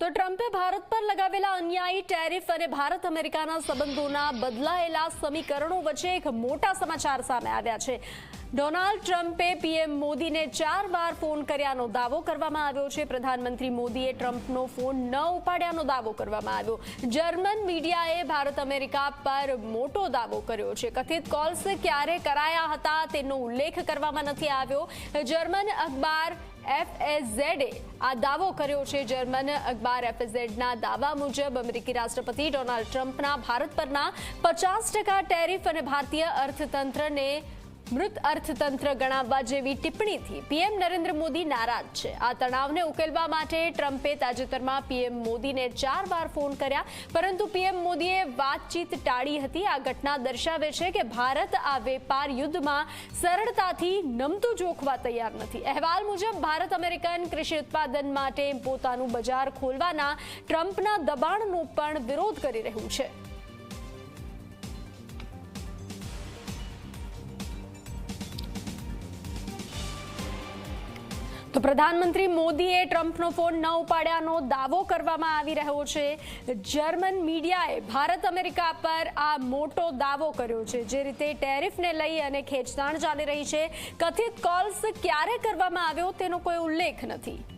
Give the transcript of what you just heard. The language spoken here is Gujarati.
તો ટ્રમ્પે ભારત પર લગાવેલા અન્યાયી ટેરિફ અને ભારત અમેરિકાના સંબંધોના બદલાયેલા સમીકરણો વચ્ચે એક મોટા સમાચાર સામે આવ્યા છે. ડોનાલ્ડ ટ્રમ્પે પીએમ મોદીને ચાર વાર ફોન કર્યાનો દાવો કરવામાં આવ્યો છે. પ્રધાનમંત્રી મોદીએ ટ્રમ્પનો ફોન ન ઉપાડ્યાનો દાવો કરવામાં આવ્યો. જર્મન મીડિયાએ ભારત અમેરિકા પર મોટો દાવો કર્યો છે. કથિત કોલ્સ ક્યારે કરાયા હતા તેનો ઉલ્લેખ કરવામાં નથી આવ્યો. જર્મન અખબાર એફએઝેડે આ દાવો કર્યો છે જર્મન અખબાર એફએઝેડના દાવા મુજબ અમેરિકી રાષ્ટ્રપતિ ડોનાલ્ડ ટ્રમ્પના ભારત પરના પચાસ ટેરિફ અને ભારતીય અર્થતંત્રને મૃત અર્થતંત્ર ગણાવવા જેવી ટિપ્પણીથી પીએમ નરેન્દ્ર મોદી નારાજ છે. આ તણાવને ઉકેલવા માટે ટ્રમ્પે તાજેતરમાં પીએમ મોદીને ચાર વાર ફોન કર્યા, પરંતુ પીએમ મોદીએ વાતચીત ટાળી હતી. આ ઘટના દર્શાવે છે કે ભારત આ વેપાર યુદ્ધમાં સરળતાથી નમતું જોખવા તૈયાર નથી. અહેવાલ મુજબ, ભારત અમેરિકન કૃષિ ઉત્પાદન માટે પોતાનું બજાર ખોલવાના ટ્રમ્પના દબાણનો પણ વિરોધ કરી રહ્યું છે. તો પ્રધાનમંત્રી મોદીએ ટ્રમ્પનો ફોન ન ઉપાડ્યાનો દાવો કરવામાં આવી રહ્યો છે. જર્મન મીડિયાએ ભારત અમેરિકા પર આ મોટો દાવો કર્યો છે. જે રીતે ટેરિફને લઈ અને ખેંચતાણ ચાલી રહી છે. કથિત કોલ્સ ક્યારે કરવામાં આવ્યો તેનો કોઈ ઉલ્લેખ નથી.